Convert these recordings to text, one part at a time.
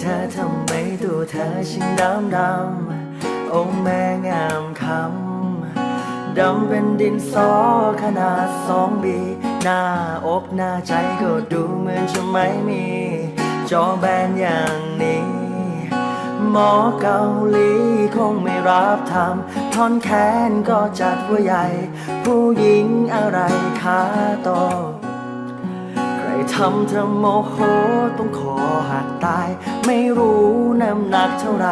เธอทำไมตัวเธอช่างดำดำโอ้แม่งามคำดำเป็นดินสอขนาดสองบี หน้าอกหน้าใจก็ดูเหมือนจะไม่มี จอแบนอย่างนี้ หมอเกาหลีคงไม่รับทำท่อนแขนก็จัดว่าใหญ่ ผู้หญิงอะไรขาโต ทำเธอโมโหต้องขอหักตาย ไม่รู้น้ำหนักเท่าไร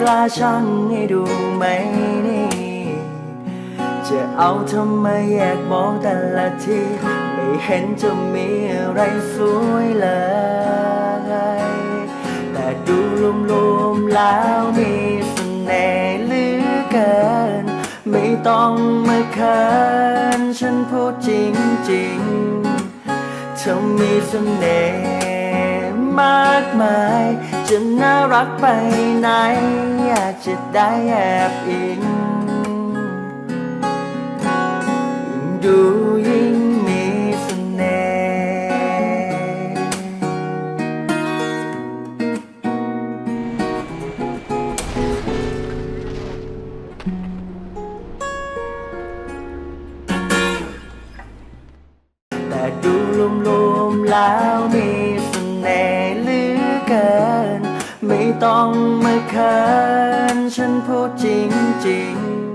กล้าชั่งให้ดูไหมนี่ จะเอาเธอมแยกมองแต่ละที ไม่เห็นจะมีอะไรสวยเลย แต่ดูรวมๆแล้วมีเสน่ห์เหลือเกิน ไม่ต้องมาเขินฉันพูดจริงๆ เธอมีเสน่ห์มากมาย จะน่ารักไปไหน อยากจะได้แอบอิงยิ่ง แต่ดูรวมๆแล้วมีเสน่ห์เหลือเกิน ไม่ต้องมาเขินฉันพูดจริง